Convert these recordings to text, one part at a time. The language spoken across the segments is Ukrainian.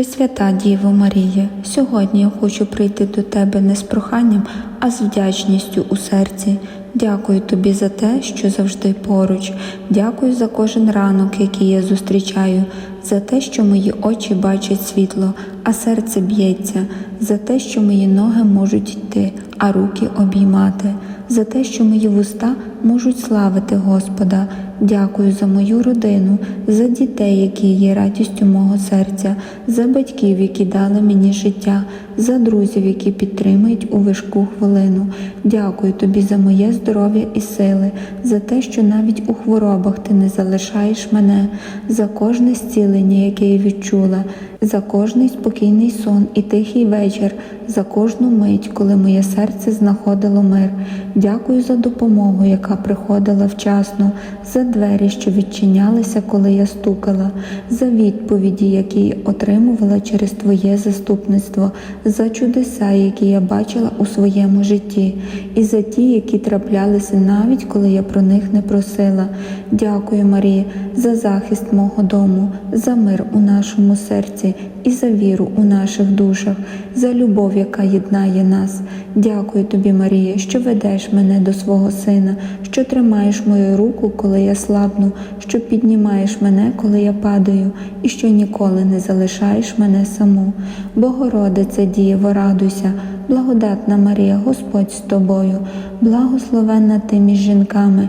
Пресвята Діво Марія, сьогодні я хочу прийти до тебе не з проханням, а з вдячністю у серці. Дякую тобі за те, що завжди поруч. Дякую за кожен ранок, який я зустрічаю, за те, що мої очі бачать світло, а серце б'ється, за те, що мої ноги можуть йти, а руки обіймати, за те, що мої вуста можуть славити Господа. Дякую за мою родину, за дітей, які є радістю мого серця, за батьків, які дали мені життя, за друзів, які підтримують у важку хвилину. Дякую тобі за моє здоров'я і сили, за те, що навіть у хворобах ти не залишаєш мене, за кожне зцілення, яке я відчула, за кожний спокійний сон і тихий вечір, за кожну мить, коли моє серце знаходило мир. Дякую за допомогу, яка приходила вчасно, за двері, що відчинялися, коли я стукала, за відповіді, які отримувала через Твоє заступництво, за чудеса, які я бачила у своєму житті, і за ті, які траплялися навіть коли я про них не просила. Дякую, Марія, за захист мого дому, за мир у нашому серці і за віру у наших душах, за любов, яка єднає нас. Дякую тобі, Марія, що ведеш мене до свого сина, що тримаєш мою руку, коли я слабну, що піднімаєш мене, коли я падаю, і що ніколи не залишаєш мене саму. Богородице, Дієво, радуйся, благодатна Марія, Господь з тобою, благословенна ти між жінками.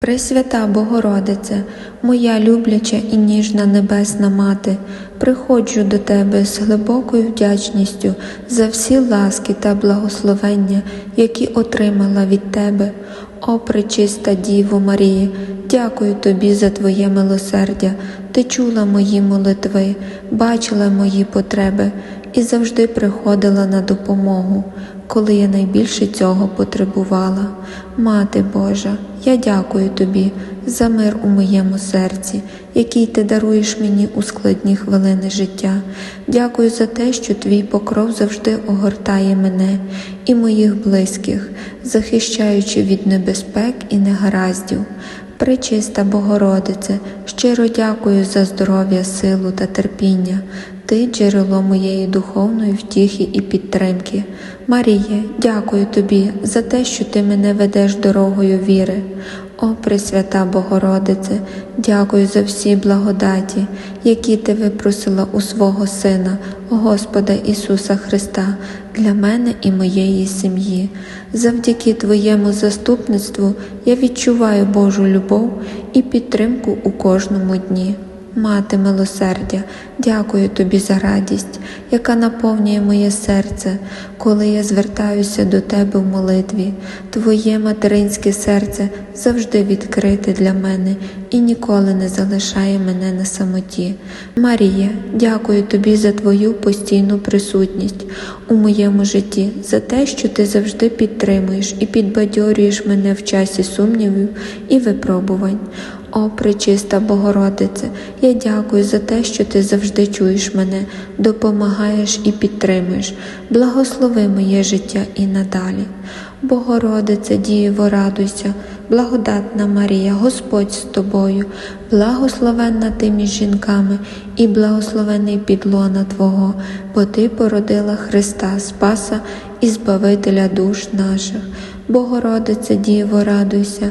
Пресвята Богородице, моя любляча і ніжна небесна мати, приходжу до Тебе з глибокою вдячністю за всі ласки та благословення, які отримала від Тебе. О, пречиста Діво Марія, дякую Тобі за Твоє милосердя. Ти чула мої молитви, бачила мої потреби і завжди приходила на допомогу, коли я найбільше цього потребувала. Мати Божа, я дякую Тобі за мир у моєму серці, який ти даруєш мені у складні хвилини життя. Дякую за те, що твій покров завжди огортає мене і моїх близьких, захищаючи від небезпек і негараздів. Пречиста Богородице, щиро дякую за здоров'я, силу та терпіння. Ти джерело моєї духовної втіхи і підтримки. Маріє, дякую тобі за те, що ти мене ведеш дорогою віри. О, Пресвята Богородице, дякую за всі благодаті, які ти випросила у свого Сина, Господа Ісуса Христа, для мене і моєї сім'ї. Завдяки Твоєму заступництву я відчуваю Божу любов і підтримку у кожному дні. Мати милосердя, дякую тобі за радість, яка наповнює моє серце, коли я звертаюся до тебе в молитві. Твоє материнське серце завжди відкрите для мене і ніколи не залишає мене на самоті. Марія, дякую тобі за твою постійну присутність у моєму житті, за те, що ти завжди підтримуєш і підбадьорюєш мене в часі сумнівів і випробувань. О, пречиста Богородице, я дякую за те, що ти завжди чуєш мене, допомагаєш і підтримуєш. Благослови моє життя і надалі. Богородице, Дієво, радуйся, благодатна Марія, Господь з тобою, благословенна ти між жінками і благословений підлона Твого, бо Ти породила Христа, Спаса і Збавителя душ наших. Богородице, Діво, радуйся,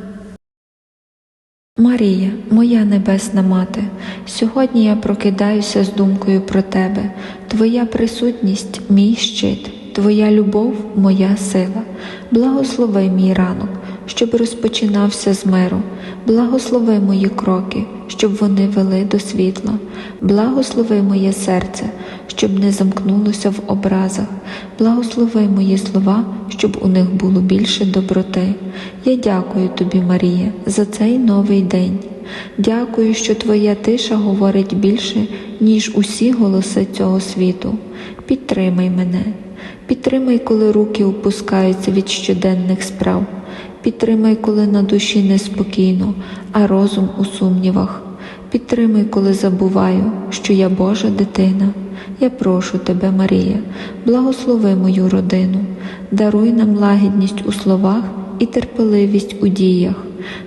Марія, моя небесна мати, сьогодні я прокидаюся з думкою про тебе. Твоя присутність мій щит, Твоя любов моя сила. Благослови мій ранок, щоб розпочинався з миру. Благослови мої кроки, щоб вони вели до світла. Благослови моє серце, щоб не замкнулося в образах. Благослови мої слова, щоб у них було більше доброти. Я дякую тобі, Марія, за цей новий день. Дякую, що твоя тиша говорить більше, ніж усі голоси цього світу. Підтримай мене, підтримай, коли руки опускаються від щоденних справ. Підтримай, коли на душі неспокійно, а розум у сумнівах. Підтримай, коли забуваю, що я Божа дитина. Я прошу тебе, Марія, благослови мою родину, даруй нам лагідність у словах і терпеливість у діях.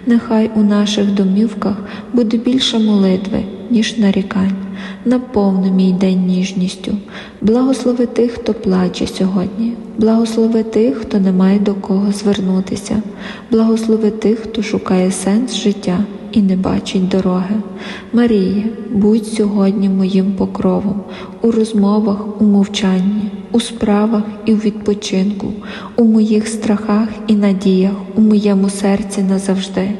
Нехай у наших домівках буде більше молитви, ніж нарікань. Наповни мій день ніжністю. Благослови тих, хто плаче сьогодні. Благослови тих, хто не має до кого звернутися. Благослови тих, хто шукає сенс життя і не бачить дороги. Марія, будь сьогодні моїм покровом у розмовах, у мовчанні, у справах і у відпочинку, у моїх страхах і надіях, у моєму серці назавжди.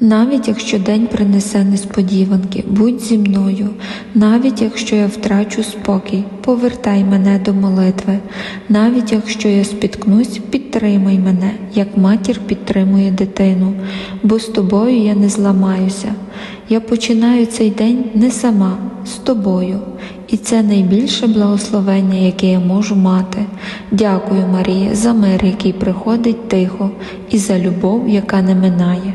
Навіть якщо день принесе несподіванки, будь зі мною, навіть якщо я втрачу спокій, повертай мене до молитви, навіть якщо я спіткнусь, підтримай мене, як матір підтримує дитину, бо з тобою я не зламаюся. Я починаю цей день не сама, з тобою, і це найбільше благословення, яке я можу мати. Дякую, Марія, за мир, який приходить тихо, і за любов, яка не минає.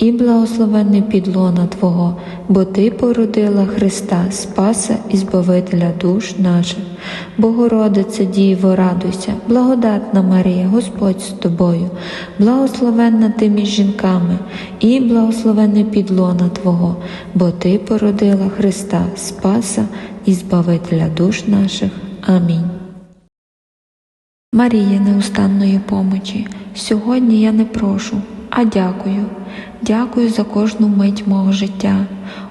і благословенний підлона Твого, бо Ти породила Христа, Спаса і Збавителя душ наших. Богородице Діво, радуйся, благодатна Марія, Господь з тобою, благословенна ти між жінками, і благословенний підлона Твого, бо Ти породила Христа, Спаса і Збавителя душ наших. Амінь. Марія неустанної помочі, сьогодні я не прошу, а дякую. Дякую за кожну мить мого життя,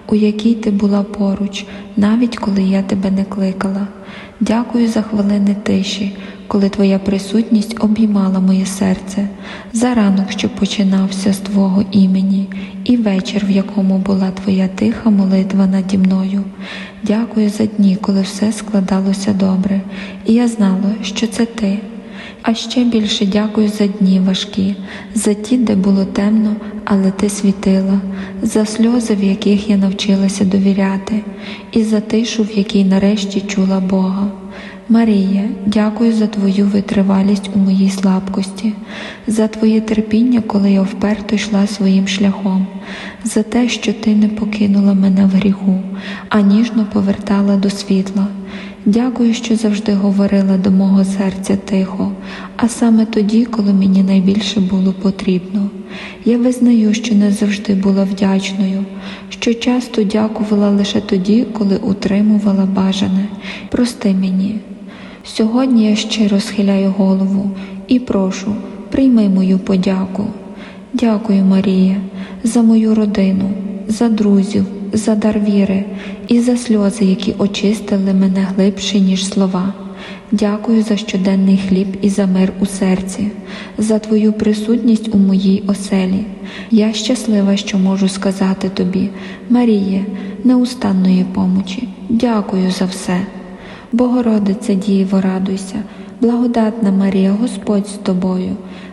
у якій ти була поруч, навіть коли я тебе не кликала. Дякую за хвилини тиші, коли твоя присутність обіймала моє серце, за ранок, що починався з Твого імені, і вечір, в якому була твоя тиха молитва наді мною. Дякую за дні, коли все складалося добре, і я знала, що це ти. А ще більше дякую за дні важкі, за ті, де було темно, але ти світила, за сльози, в яких я навчилася довіряти, і за тишу, в якій нарешті чула Бога. Марія, дякую за твою витривалість у моїй слабкості, за твоє терпіння, коли я вперто йшла своїм шляхом, за те, що ти не покинула мене в гріху, а ніжно повертала до світла. Дякую, що завжди говорила до мого серця тихо, а саме тоді, коли мені найбільше було потрібно. Я визнаю, що не завжди була вдячною, що часто дякувала лише тоді, коли утримувала бажане. Прости мені. Сьогодні я щиро схиляю голову і прошу, прийми мою подяку. Дякую, Марія, за мою родину, за друзів, за дар віри і за сльози, які очистили мене глибше, ніж слова. Дякую за щоденний хліб і за мир у серці, за твою присутність у моїй оселі. Я щаслива, що можу сказати тобі, Маріє, неустанної помочі. Дякую за все. Богородице Діво, радуйся, благодатна Марія, Господь з тобою,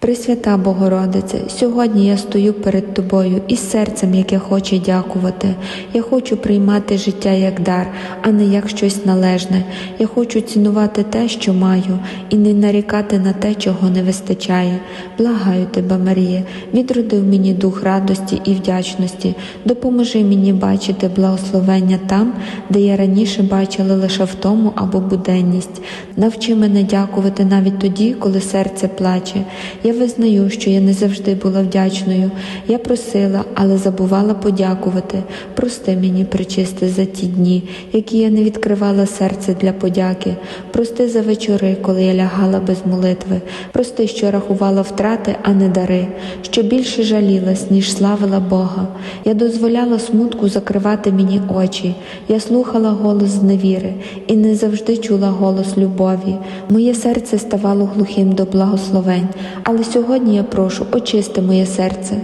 Пресвята Богородице, сьогодні я стою перед Тобою із серцем, яке хоче дякувати. Я хочу приймати життя як дар, а не як щось належне. Я хочу цінувати те, що маю, і не нарікати на те, чого не вистачає. Благаю тебе, Марія, відродив мені дух радості і вдячності. Допоможи мені бачити благословення там, де я раніше бачила лише втому або буденність. Навчи мене дякувати навіть тоді, коли серце плаче. Я визнаю, що я не завжди була вдячною. Я просила, але забувала подякувати. Прости мені, причисти, за ті дні, які я не відкривала серце для подяки. Прости за вечори, коли я лягала без молитви. Прости, що рахувала втрати, а не дари, що більше жалілась, ніж славила Бога. Я дозволяла смутку закривати мені очі. Я слухала голос зневіри і не завжди чула голос любові. Моє серце ставало глухим до благословень, але сьогодні я прошу, очисти моє серце,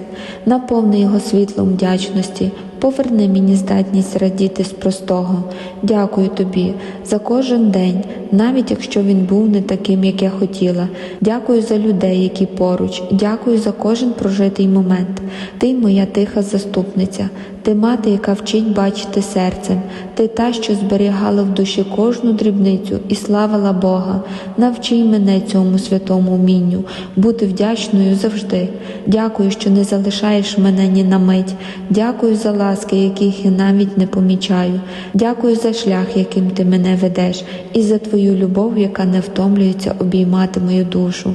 наповни його світлом вдячності, поверни мені здатність радіти з простого. Дякую тобі за кожен день, навіть якщо він був не таким, як я хотіла. Дякую за людей, які поруч, дякую за кожен прожитий момент. Ти моя тиха заступниця, ти мати, яка вчить бачити серцем, ти та, що зберігала в душі кожну дрібницю і славила Бога. Навчи мене цьому святому вмінню, бути вдячною завжди. Дякую, що не залишаєш мене ні на мить. Дякую за ласки, яких я навіть не помічаю. Дякую за шлях, яким ти мене ведеш, і за твою любов, яка не втомлюється обіймати мою душу.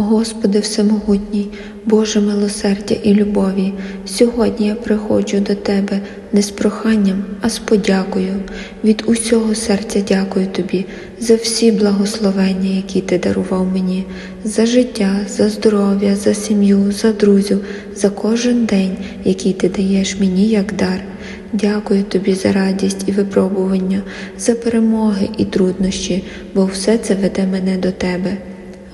Господи Всемогутній, Боже милосердя і любові, сьогодні я приходжу до Тебе не з проханням, а з подякою. Від усього серця дякую Тобі за всі благословення, які Ти дарував мені, за життя, за здоров'я, за сім'ю, за друзів, за кожен день, який Ти даєш мені як дар. Дякую тобі за радість і випробування, за перемоги і труднощі, бо все це веде мене до Тебе.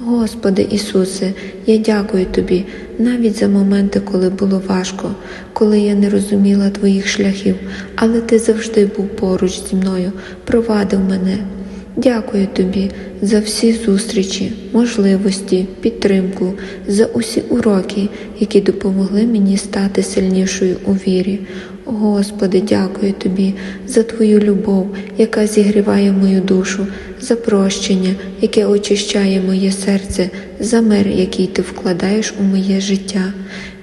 Господи Ісусе, я дякую Тобі навіть за моменти, коли було важко, коли я не розуміла Твоїх шляхів, але Ти завжди був поруч зі мною, провадив мене. Дякую Тобі за всі зустрічі, можливості, підтримку, за усі уроки, які допомогли мені стати сильнішою у вірі. Господи, дякую Тобі за Твою любов, яка зігріває мою душу, за прощення, яке очищає моє серце, за мир, який ти вкладаєш у моє життя.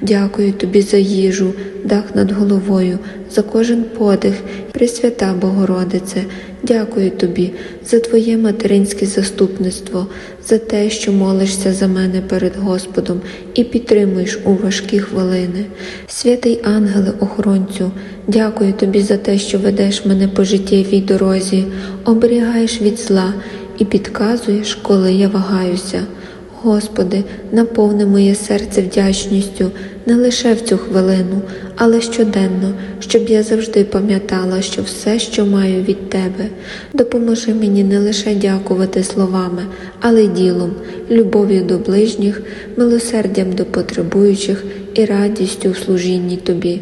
Дякую Тобі за їжу, дах над головою, за кожен подих, Пресвята Богородице. Дякую Тобі за Твоє материнське заступництво, за те, що молишся за мене перед Господом і підтримуєш у важкі хвилини. Святий ангеле охоронцю, дякую Тобі за те, що ведеш мене по життєвій дорозі, оберігаєш від зла і підказуєш, коли я вагаюся. Господи, наповни моє серце вдячністю не лише в цю хвилину, але щоденно, щоб я завжди пам'ятала, що все, що маю від Тебе, допоможи мені не лише дякувати словами, але й ділом, любов'ю до ближніх, милосердям до потребуючих і радістю у служінні Тобі.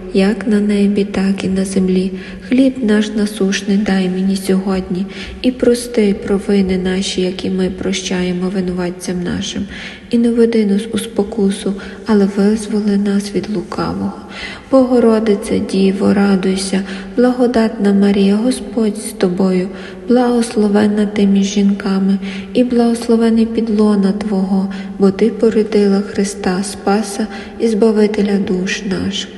як на небі, так і на землі. Хліб наш насушний дай мені сьогодні, і прости провини наші, які ми прощаємо винуватцям нашим, і не веди нас у спокусу, але визволи нас від лукавого. Богородице, Діво, радуйся, благодатна Марія, Господь з тобою, благословенна ти між жінками, і благословений підлона Твого, бо Ти породила Христа, Спаса і Збавителя душ наших.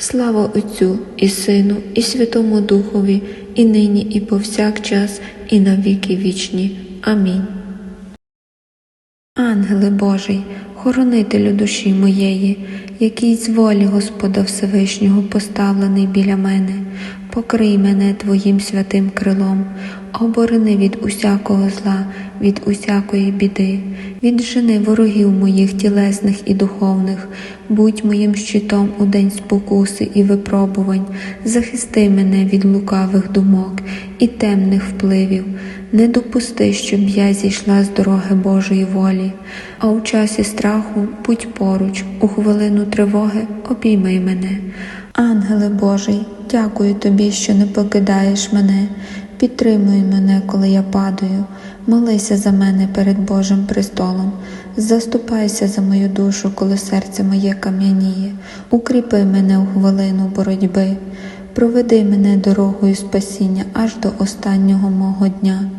Слава Отцю і Сину, і Святому Духові, і нині, і повсякчас, і на віки вічні. Амінь. Ангеле Божий, хоронителю душі моєї, який з волі Господа Всевишнього поставлений біля мене, покрий мене Твоїм святим крилом, оборони від усякого зла, від усякої біди, віджени ворогів моїх тілесних і духовних, будь моїм щитом у день спокуси і випробувань, захисти мене від лукавих думок і темних впливів. Не допусти, щоб я зійшла з дороги Божої волі, а у часі страху будь поруч, у хвилину тривоги обіймай мене. Ангеле Божий, дякую тобі, що не покидаєш мене, підтримуй мене, коли я падаю, молися за мене перед Божим престолом, заступайся за мою душу, коли серце моє кам'яніє, укріпи мене у хвилину боротьби. Проведи мене дорогою спасіння аж до останнього мого дня,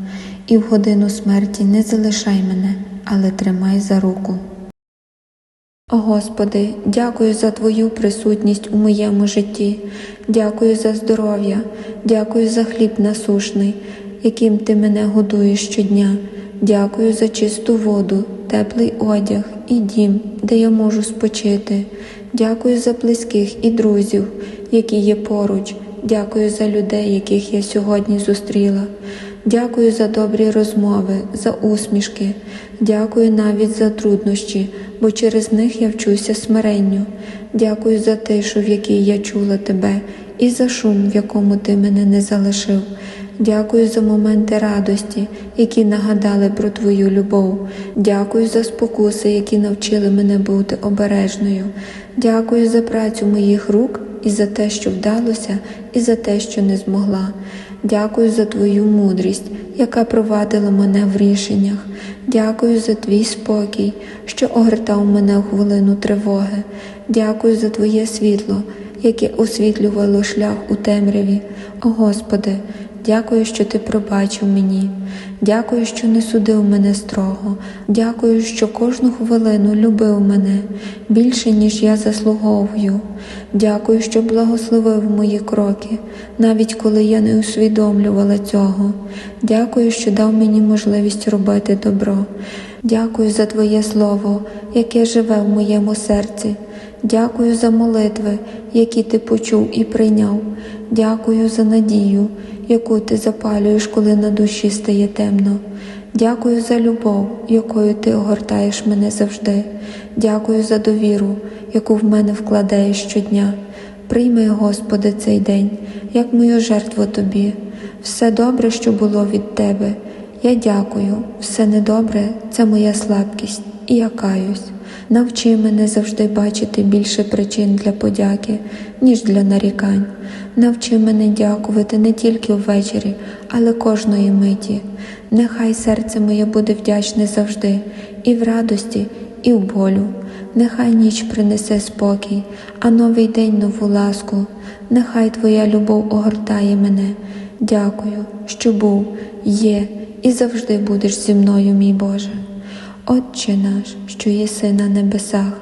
і в годину смерті не залишай мене, але тримай за руку. О Господи, дякую за Твою присутність у моєму житті, дякую за здоров'я, дякую за хліб насушний, яким Ти мене годуєш щодня, дякую за чисту воду, теплий одяг і дім, де я можу спочити. Дякую за близьких і друзів, які є поруч. Дякую за людей, яких я сьогодні зустріла. Дякую за добрі розмови, за усмішки. Дякую навіть за труднощі, бо через них я вчуся смиренню. Дякую за тишу, в якій я чула тебе, і за шум, в якому ти мене не залишив. Дякую за моменти радості, які нагадали про Твою любов. Дякую за спокуси, які навчили мене бути обережною. Дякую за працю моїх рук і за те, що вдалося, і за те, що не змогла. Дякую за Твою мудрість, яка провадила мене в рішеннях. Дякую за твій спокій, що огортав мене в хвилину тривоги. Дякую за Твоє світло, яке освітлювало шлях у темряві. О Господи, дякую, що Ти пробачив мені. Дякую, що не судив мене строго. Дякую, що кожну хвилину любив мене більше, ніж я заслуговую. Дякую, що благословив мої кроки, навіть коли я не усвідомлювала цього. Дякую, що дав мені можливість робити добро. Дякую за Твоє Слово, яке живе в моєму серці. Дякую за молитви, які ти почув і прийняв. Дякую за надію, яку ти запалюєш, коли на душі стає темно. Дякую за любов, якою ти огортаєш мене завжди. Дякую за довіру, яку в мене вкладаєш щодня. Прийми, Господи, цей день, як мою жертву Тобі. Все добре, що було від Тебе. Я дякую, все недобре це моя слабкість, і я каюсь. Навчи мене завжди бачити більше причин для подяки, ніж для нарікань. Навчи мене дякувати не тільки ввечері, але кожної миті. Нехай серце моє буде вдячне завжди, і в радості, і в болю. Нехай ніч принесе спокій, а новий день нову ласку. Нехай Твоя любов огортає мене. Дякую, що був, є і завжди будеш зі мною, мій Боже. Отче наш, що єси на небесах,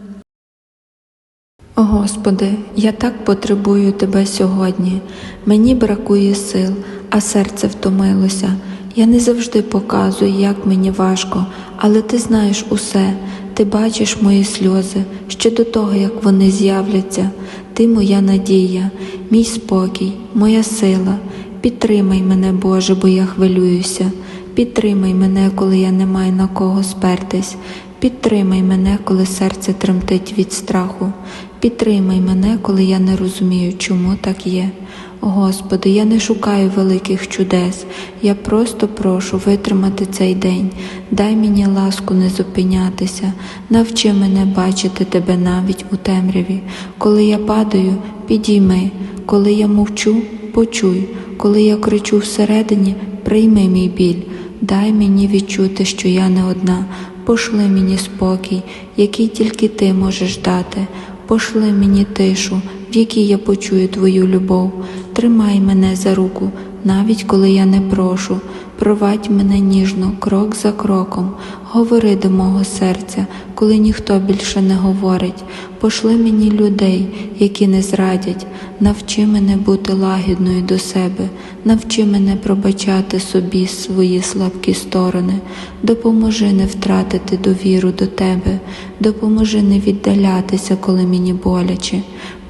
Господи, я так потребую Тебе сьогодні. Мені бракує сил, а серце втомилося. Я не завжди показую, як мені важко, але ти знаєш усе, ти бачиш мої сльози ще до того, як вони з'являться. Ти моя надія, мій спокій, моя сила. Підтримай мене, Боже, бо я хвилююся. Підтримай мене, коли я не маю на кого спертись. Підтримай мене, коли серце тремтить від страху. Підтримай мене, коли я не розумію, чому так є. Господи, я не шукаю великих чудес, я просто прошу витримати цей день. Дай мені ласку не зупинятися, навчи мене бачити тебе навіть у темряві. Коли я падаю, підійми, коли я мовчу, почуй, коли я кричу всередині, прийми мій біль. Дай мені відчути, що я не одна. Пошли мені спокій, який тільки ти можеш дати. Пошли мені тишу, в якій я почую твою любов. Тримай мене за руку, навіть коли я не прошу. Провадь мене ніжно, крок за кроком, говори до мого серця, коли ніхто більше не говорить. Пошли мені людей, які не зрадять, навчи мене бути лагідною до себе, навчи мене пробачати собі свої слабкі сторони, допоможи не втратити довіру до тебе, допоможи не віддалятися, коли мені боляче.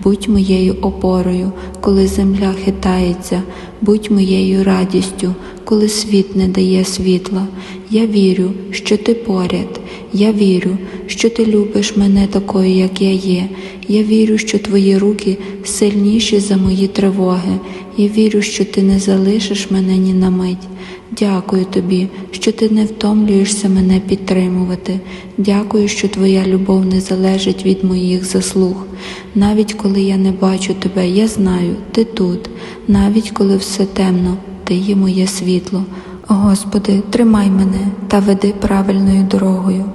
Будь моєю опорою, коли земля хитається, будь моєю радістю, коли світ не дає світла. Я вірю, що ти поряд. Я вірю, що ти любиш мене такою, як я є. Я вірю, що твої руки сильніші за мої тривоги. Я вірю, що ти не залишиш мене ні на мить. Дякую тобі, що ти не втомлюєшся мене підтримувати. Дякую, що твоя любов не залежить від моїх заслуг. Навіть коли я не бачу тебе, я знаю, ти тут. Навіть коли все темно, ти є моє світло. Господи, тримай мене та веди правильною дорогою.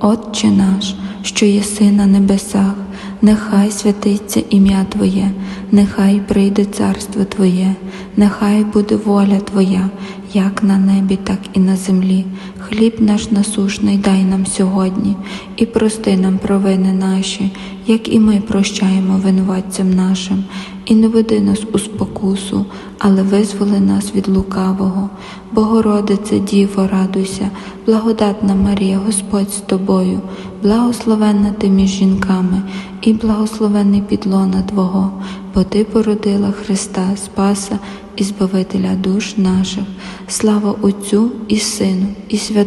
Отче наш, що єси на небесах, нехай святиться ім'я Твоє, нехай прийде царство Твоє, нехай буде воля Твоя, як на небі, так і на землі. Хліб наш насушний дай нам сьогодні, і прости нам провини наші, як і ми прощаємо винуватцям нашим, і не веди нас у спокусу, але визволи нас від лукавого. Богородице, Діво, радуйся, благодатна Марія, Господь з тобою, благословенна ти між жінками, і благословенний підлона Твого, бо Ти породила Христа, Спаса і Збавителя душ наших. Слава Отцю і Сину, і Святому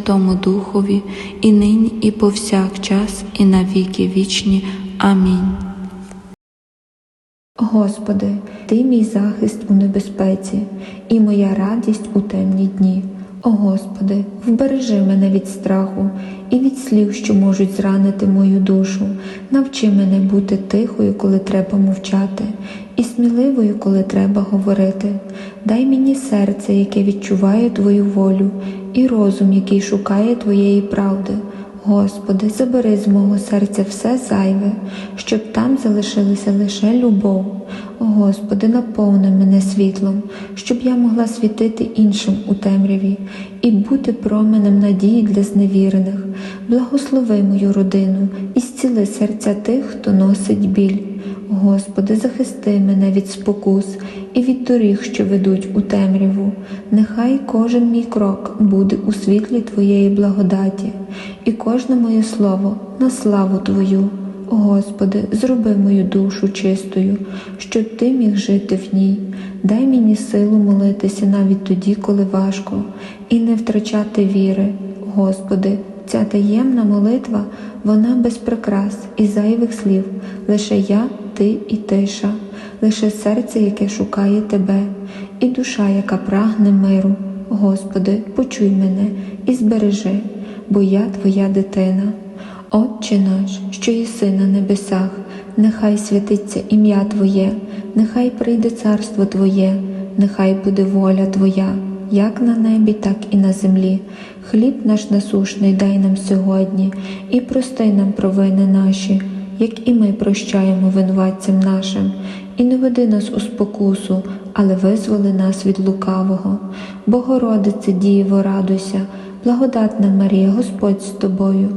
Духові, і нині, і повсякчас, і на віки вічні. Амінь. Господи, Ти мій захист у небезпеці, і моя радість у темні дні. О Господи, вбережи мене від страху і від слів, що можуть зранити мою душу. Навчи мене бути тихою, коли треба мовчати, і сміливою, коли треба говорити. Дай мені серце, яке відчуває Твою волю, і розум, який шукає Твоєї правди. Господи, забери з мого серця все зайве, щоб там залишилася лише любов. Господи, наповни мене світлом, щоб я могла світити іншим у темряві і бути променем надії для зневірених. Благослови мою родину і зціли серця тих, хто носить біль. Господи, захисти мене від спокус і від доріг, що ведуть у темряву. Нехай кожен мій крок буде у світлі Твоєї благодаті, і кожне моє слово на славу Твою. Господи, зроби мою душу чистою, щоб Ти міг жити в ній. Дай мені силу молитися навіть тоді, коли важко, і не втрачати віри. Господи, ця таємна молитва, вона без прикрас і зайвих слів, лише я, ти і тиша, лише серце, яке шукає Тебе, і душа, яка прагне миру. Господи, почуй мене і збережи, бо я Твоя дитина. Отче наш, що єси на небесах, нехай святиться ім'я Твоє, нехай прийде царство Твоє, нехай буде воля Твоя, як на небі, так і на землі. Хліб наш насушний дай нам сьогодні, і прости нам провини наші, як і ми прощаємо винуватцям нашим, і не веди нас у спокусу, але визволи нас від лукавого. Богородице Дієво, радуйся, благодатна Марія, Господь з тобою,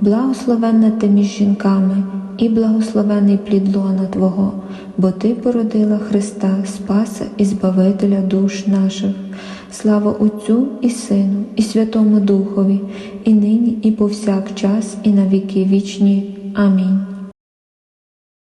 благословенна ти між жінками, і благословений плід лона Твого, бо Ти породила Христа, Спаса і Збавителя душ наших. Слава Отцю і Сину, і Святому Духові, і нині, і повсякчас, і на віки вічні. Амінь.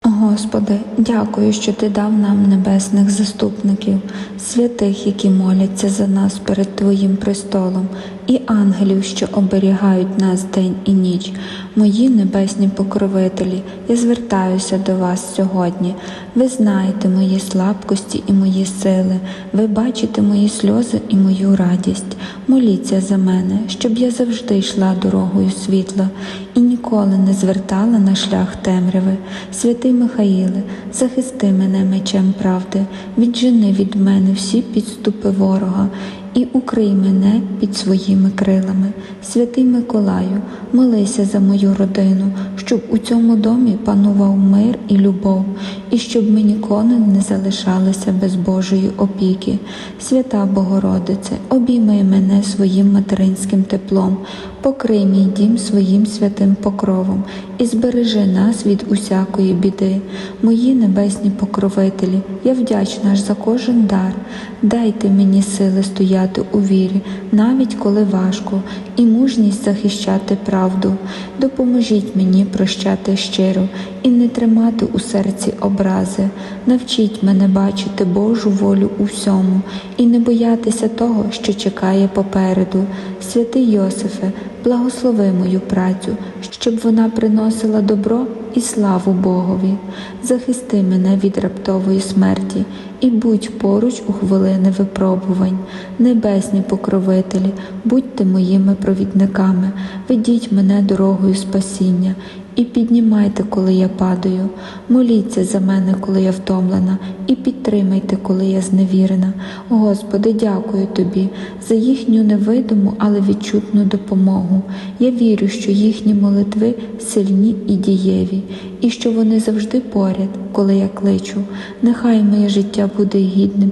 Господи, дякую, що Ти дав нам небесних заступників, святих, які моляться за нас перед Твоїм престолом, і ангелів, що оберігають нас день і ніч. Мої небесні покровителі, я звертаюся до вас сьогодні. Ви знаєте мої слабкості і мої сили, ви бачите мої сльози і мою радість. Моліться за мене, щоб я завжди йшла дорогою світла і ніколи не звертала на шлях темряви. Святий Михаїле, захисти мене мечем правди, віджени від мене всі підступи ворога. І укрий мене під своїми крилами. Святий Миколаю, молися за мою родину, щоб у цьому домі панував мир і любов, і щоб ми ніколи не залишалися без Божої опіки. Свята Богородице, обійми мене своїм материнським теплом, покрий мій дім своїм святим покровом і збережи нас від усякої біди. Мої небесні покровителі, я вдячна ж за кожен дар. Дайте мені сили стояти у вірі, навіть коли важко, і мужність захищати правду. Допоможіть мені прощати щиро і не тримати у серці образи. Навчіть мене бачити Божу волю у всьому і не боятися того, що чекає попереду. Святий Йосифе, благослови мою працю, щоб вона приносила добро і славу Богові. Захисти мене від раптової смерті і будь поруч у хвилини випробувань. Небесні покровителі, будьте моїми провідниками, ведіть мене дорогою спасіння. І піднімайте, коли я падаю, моліться за мене, коли я втомлена, і підтримайте, коли я зневірена. Господи, дякую Тобі за їхню невидиму, але відчутну допомогу. Я вірю, що їхні молитви сильні і дієві, і що вони завжди поряд, коли я кличу. Нехай моє життя буде гідним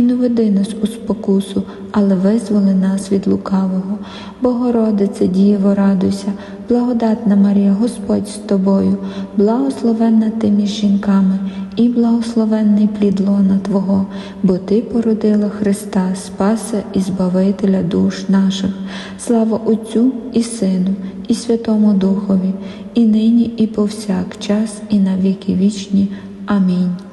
і не веди нас у спокусу, але визволи нас від лукавого. Богородице, Дієво, радуйся, благодатна Марія, Господь з тобою, благословенна ти між жінками, і благословенний плід лона Твого, бо Ти породила Христа, Спаса і Збавителя душ наших. Слава Отцю і Сину, і Святому Духові, і нині, і повсякчас, і на віки вічні. Амінь.